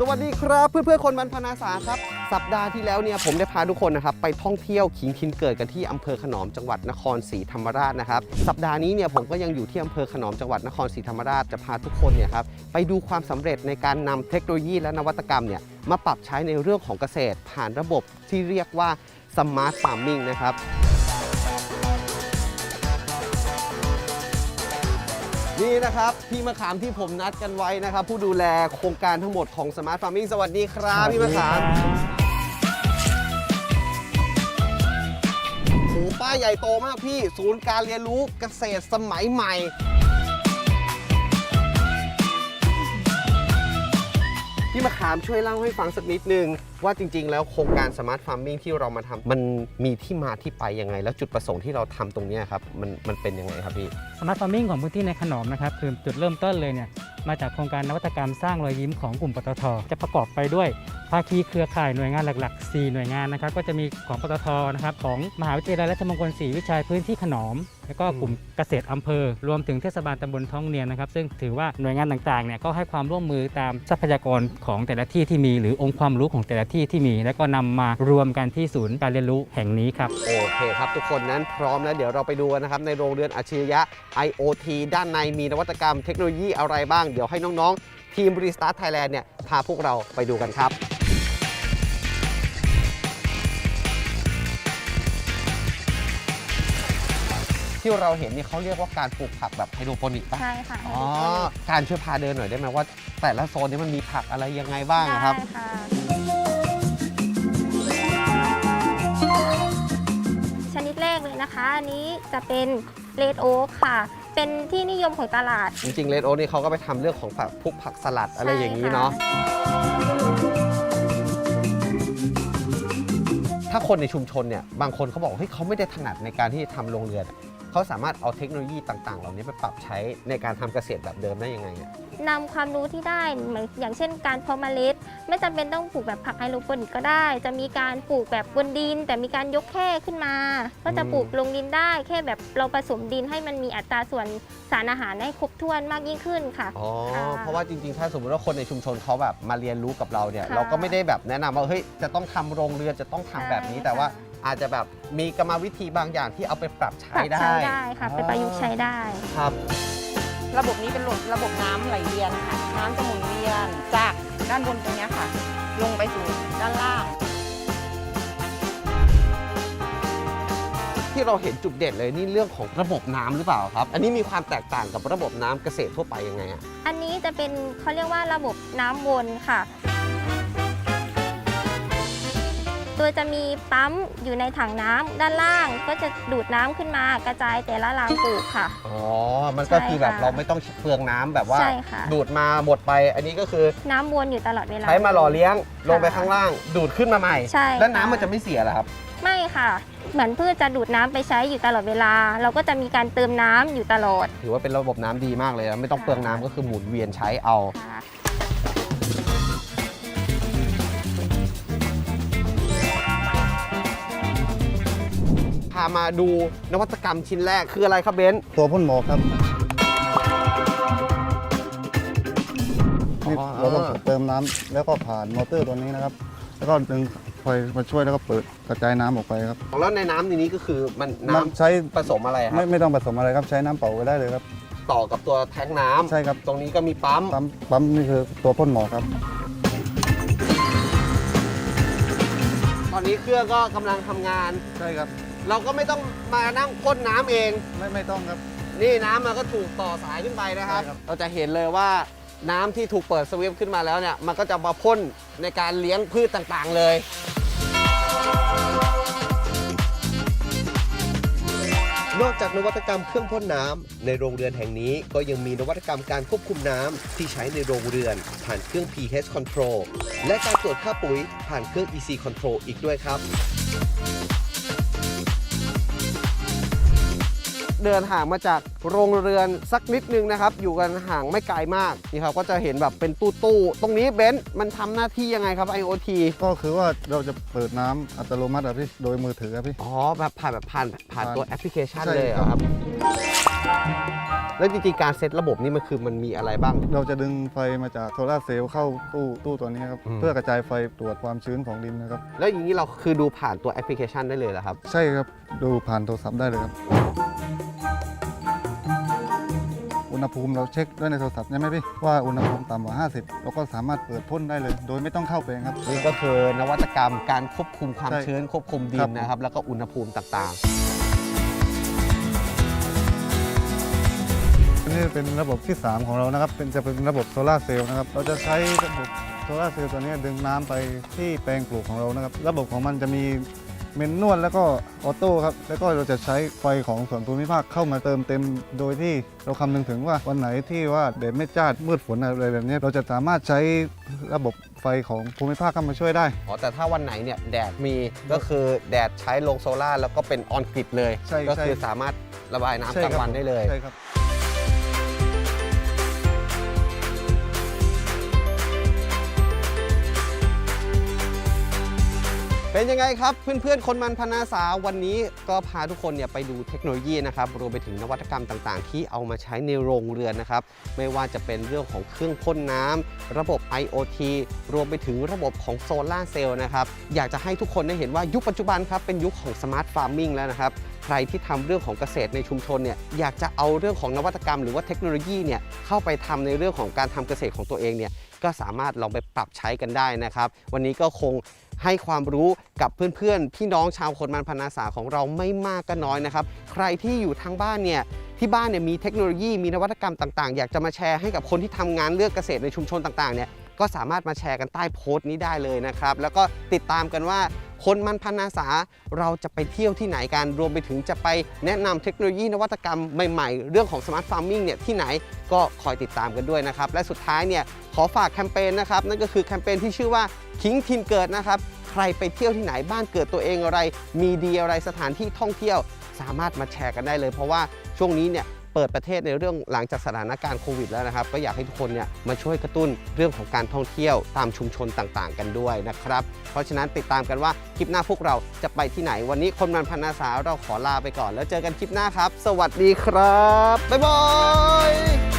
สวัสดีครับเพื่อนๆคนบรรพนาสาครับ สัปดาห์ที่แล้วเนี่ยผมได้พาทุกคนนะครับไปท่องเที่ยวขิงคินเกิดกันที่อำเภอขนอมจังหวัดนครศรีธรรมราชนะครับสัปดาห์นี้เนี่ยผมก็ยังอยู่ที่อำเภอขนอมจังหวัดนครศรีธรรมราชจะพาทุกคนเนี่ยครับไปดูความสำเร็จในการนำเทคโนโลยีและนวัตกรรมเนี่ยมาปรับใช้ในเรื่องของเกษตร ผ่านระบบที่เรียกว่า Smart Farming นะครับ นี่นะครับ พี่มะขามที่ผมนัดกันไว้นะครับ ผู้ดูแลโครงการทั้งหมดของ Smart Farming สวัสดีครับ พี่มะขามโหป้ายใหญ่โตมากพี่ ศูนย์การเรียนรู้เกษตรสมัยใหม่ พี่มะขามช่วยเล่าให้ฟังสักนิดนึง ว่าจริง ๆ แล้วโครงการ Smart Farming ที่เรามาทำมันมีที่มาที่ไปยังไง แล้วจุดประสงค์ที่เราทำตรงเนี้ยครับมันมันเป็นยังไงครับพี่ สมาร์ทฟาร์มิงของพื้นที่ในขนอมนะครับคือจุดเริ่มต้นเลยเนี่ยมาจากโครงการนวัตกรรมสร้างรอยยิ้มของกลุ่มปตท จะประกอบไปด้วยภาคีเครือข่ายหน่วยงานหลักๆ 4 หน่วยงานนะครับก็จะมีของปตทนะครับของมหาวิทยาลัยราชมงคลศรีวิชัยพื้นที่ขนอม แล้วก็กลุ่มเกษตรอำเภอ รวมถึงเทศบาลตำบลท้องเนียนนะครับ ซึ่งถือว่าหน่วยงานต่างๆเนี่ยก็ให้ความร่วมมือตามทรัพยากรของแต่ละที่ที่มี หรือองค์ความรู้ของแต่ละที่ที่มี แล้วก็นำมารวมกันที่ศูนย์การเรียนรู้แห่งนี้ครับโอเคครับ ทุกคนนั้นพร้อมแล้วเดี๋ยวเราไปดูกันนะครับในโรงเรือนอัจฉริยะ IoT ด้านในมีนวัตกรรมเทคโนโลยีอะไรบ้างเดี๋ยวให้น้องๆทีมบริสตาร์ไทยแลนด์เนี่ยพาพวกเราไปดูกันครับ ที่เราเห็นนี่เขาเรียกว่าการปลูกผักแบบไฮโดรโปนิกป่ะใช่ค่ะอ๋อการช่วยพาเดินหน่อยได้ไหมว่า แต่ละโซนนี้มันมีผักอะไรยังไงบ้างอะครับ ได้ค่ะชนิดแรกเลยนะคะอันนี้จะเป็นเลดโอ๊กค่ะ เป็นที่นิยมของตลาด จริงๆเลดโอนี่เขาก็ไปทำเรื่องของผักพวกผักสลัดอะไรอย่างนี้เนาะ ถ้าคนในชุมชนเนี่ยบางคนเขาบอกว่าเฮ้ยเขาไม่ได้ถนัดในการที่จะทำโรงเรือนอะ เขาสามารถเอาเทคโนโลยีต่างๆ เหล่านี้ไปปรับใช้ในการทำเกษตรแบบเดิมได้ยังไงอะนำความรู้ที่ได้เหมือนอย่างเช่นการเพาะเมล็ด ไม่จำเป็นต้องปลูกแบบผักไฮโดรโปนิกก็ได้ จะมีการปลูกแบบบนดิน แต่มีการยกแค่ขึ้นมา ก็จะปลูกลงดินได้ แค่แบบเราผสมดินให้มันมีอัตราส่วนสารอาหารให้ครบถ้วนมากยิ่งขึ้นค่ะ อ๋อค่ะ เพราะว่าจริงๆ ถ้าสมมติว่าคนในชุมชนเขาแบบมาเรียนรู้กับเราเนี่ย ค่ะเราก็ไม่ได้แบบแนะนำว่าเฮ้ยจะต้องทำโรงเรือนจะต้องทำแบบนี้ ใช่แต่ว่าค่ะ อาจจะแบบมีกรรมวิธีบางอย่างที่เอาไปปรับใช้ปรับได้ใช้ได้ค่ะเป็นประยุกต์ใช้ได้ ครับ ระบบนี้เป็นระบบระบบน้ำไหลเวียนค่ะน้ำจะหมุนเวียนจากด้านบนตรงเนี้ยค่ะ ลงไปสู่ด้านล่าง ที่เราเห็นจุดเด่นเลยนี่เรื่องของระบบน้ำหรือเปล่าครับ อันนี้มีความแตกต่างกับระบบน้ำเกษตรทั่วไปยังไงอะ อันนี้จะเป็นเขาเรียกว่าระบบน้ำวนค่ะ โดยจะมีปั๊มอยู่ในถังน้ำด้านล่าง ก็จะดูดน้ำขึ้นมากระจายแต่ละรางปลูกค่ะ อ๋อ มันก็ใช่คือแบบค่ะเราไม่ต้องเปลืองน้ำแบบว่า ใช่ค่ะ ดูดมาหมดไป อันนี้ก็คือน้ำวนอยู่ตลอดเวลา ใช้มาหล่อเลี้ยงลงไปข้างล่าง ดูดขึ้นมาใหม่ ใช่แล้วน้ำค่ะ มันจะไม่เสียเหรอครับ ไม่ค่ะ เหมือนพืชจะดูดน้ำไปใช้อยู่ตลอดเวลา เราก็จะมีการเติมน้ำอยู่ตลอดถือว่าเป็นระบบน้ำดีมากเลยนะไม่ต้องค่ะเปลืองน้ำก็คือหมุนเวียนใช้เอา ค่ะ มาดูนวัตกรรมชิ้นแรกคืออะไรครับเบนซ์ตัวพ่นหมอกครับอ๋อนี่เราต้องเติมน้ำแล้วก็ผ่านมอเตอร์ตัวนี้นะครับ แล้วก็ดึงไฟมาช่วยแล้วก็เปิดกระจายน้ำออกไปครับแล้วในน้ำในนี้ก็คือมันมันน้ำใช้ผสมอะไรครัไม่บไม่ต้องผสมอะไรครับใช้น้ำเปล่าก็ได้เลยครับ ต่อกับตัวแทงน้ำใช่ครับ ตรงนี้ก็มีปั๊ม ปั๊มปั๊มนี่คือตัวพ่นหมอกครับ ตอนนี้เครื่องก็กำลังทำงาน ใช่ครับ เราก็ไม่ต้องมานั่งพ่นน้ำเอง ไม่ไม่ต้องครับ นี่น้ำมันก็ถูกต่อสายขึ้นไปนะครับ ใช่ครับ เราจะเห็นเลยว่าน้ำที่ถูกเปิดสวิตช์ขึ้นมาแล้วเนี่ย มันก็จะมาพ่นในการเลี้ยงพืชต่างๆเลย นอกจากนวัตกรรมเครื่องพ่นน้ำในโรงเรือนแห่งนี้ก็ยังมีนวัตกรรมการควบคุมน้ำที่ใช้ในโรงเรือน ผ่านเครื่อง pH control และการตรวจค่าปุ๋ยผ่านเครื่อง EC control อีกด้วยครับ เดินห่างมาจากโรงเรือนสักนิดนึงนะครับ อยู่กันห่างไม่ไกลมากนี่ครับก็จะเห็นแบบเป็นตู้ตู้ๆตรงนี้เบนซ์มันทำหน้าที่ยังไงครับ IoT ก็คือว่าเราจะเปิดน้ำอัตโนมัติครับพี่โดยมือถือครับพี่อ๋อแบบผ่านแบบผ่านผ่านผ่านตัวแอปพลิเคชันใช่เลยเหรอคครัรับบแล้วจริงๆ การเซตระบบนี่มันคือมันมีอะไรบ้าง เราจะดึงไฟมาจากโซลาร์เซลล์เข้าตู้ตู้ตัวนี้ครับอืมเพื่อกระจายไฟตรวจความชื้นของดินนะครับ แล้วอย่างนี้เราคือดูผ่านตัวแอปพลิเคชันได้เลยเหรอครับ ใช่ครับ ดูผ่านโทรศัพท์ได้เลยครับ อุณหภูมิเราเช็คด้วยในโทรศัพท์ใช่ไหมพี่ว่าอุณหภูมิต่ำกว่า 50 เราก็สามารถเปิดพ่นได้เลย โดยไม่ต้องเข้าแปลงครับ นี่ก็คือนวัตกรรมการควบคุมความใช่ชื้นควบคุมดิครันบนะครับ แล้วก็อุณหภูมิต่างอันนี้เป็นระบบที่ 3 ของเรานะครับ เป็นจะเป็นระบบโซลาร์เซลล์นะครับ เราจะใช้ระบบโซลาร์เซลล์ตัวนี้ดึงน้ำไปที่แปลงปลูกของเรานะครับ ระบบของมันจะมี เมนนวลแล้วก็ออโต้ครับ แล้วก็เราจะใช้ไฟของส่วนภูมิภาคเข้ามาเติมเต็ม โดยที่เราคำนึงถึงว่าวันไหนที่ว่าแดดไม่จ้ามืดฝนอะไรแบบนี้เราจะสามารถใช้ระบบไฟของภูมิภาคเข้ามาช่วยได้ๆอ๋อ แต่ถ้าวันไหนเนี่ยแดดมีก็คือแดดใช้ลงโซล่าร์แล้วก็เป็นออนกริดเลย ใช่ก็ใช่คือสามารถระบายน้ำใช่กลางครับวันได้เลย ใช่ครับ เป็นยังไงครับเพื่อนๆ คนมันพนาสาวันนี้ก็พาทุกคนเนี่ยไปดูเทคโนโลยีนะครับรวมไปถึงนวัตกรรมต่างๆ ที่เอามาใช้ในโรงเรือนนะครับ ไม่ว่าจะเป็นเรื่องของเครื่องพ่นน้ำระบบ IoT รวมไปถึงระบบของโซลาเซลล์นะครับอยากจะให้ทุกคนได้เห็นว่ายุคปัจจุบันครับเป็นยุคของสมาร์ทฟาร์มิงแล้วนะครับใครที่ทำเรื่องของเกษตรในชุมชนเนี่ยอยากจะเอาเรื่องของนวัตกรรม หรือว่าเทคโนโลยีเนี่ยเข้าไปทำในเรื่องของการทำเกษตรของตัวเองเนี่ยก็สามารถลองไปปรับใช้กันได้นะครับ วันนี้ก็คง ให้ความรู้กับเพื่อนๆ พี่น้องชาวคนมันพนาสาของเราไม่มากก็น้อยนะครับ ใครที่อยู่ทางบ้านเนี่ยที่บ้านเนี่ยมีเทคโนโลยีมีนวัตกรรมต่างๆ อยากจะมาแชร์ให้กับคนที่ทำงานเลือกเกษตรในชุมชนต่างๆเนี่ยก็สามารถมาแชร์กันใต้โพสต์นี้ได้เลยนะครับ แล้วก็ติดตามกันว่า คนมันพันนาสา เราจะไปเที่ยวที่ไหนกัน รวมไปถึงจะไปแนะนำเทคโนโลยีนวัตกรรมใหม่ๆ เรื่องของสมาร์ทฟาร์มิงเนี่ยที่ไหนก็คอยติดตามกันด้วยนะครับ และสุดท้ายเนี่ยขอฝากแคมเปญนะครับ นั่นก็คือแคมเปญที่ชื่อว่าคิงทินเกิดนะครับ ใครไปเที่ยวที่ไหนบ้านเกิดตัวเองอะไร มีดีอะไรสถานที่ท่องเที่ยว สามารถมาแชร์กันได้เลย เพราะว่าช่วงนี้เนี่ย เปิดประเทศในเรื่องหลังจากสถานการณ์โควิดแล้วนะครับ ก็อยากให้ทุกคนเนี่ยมาช่วยกระตุ้นเรื่องของการท่องเที่ยวตามชุมชนต่างๆ กันด้วยนะครับ เพราะฉะนั้นติดตามกันว่าคลิปหน้าพวกเราจะไปที่ไหน วันนี้คนมันพันนาสาเราขอลาไปก่อน แล้วเจอกันคลิปหน้าครับ สวัสดีครับบ๊ายบาย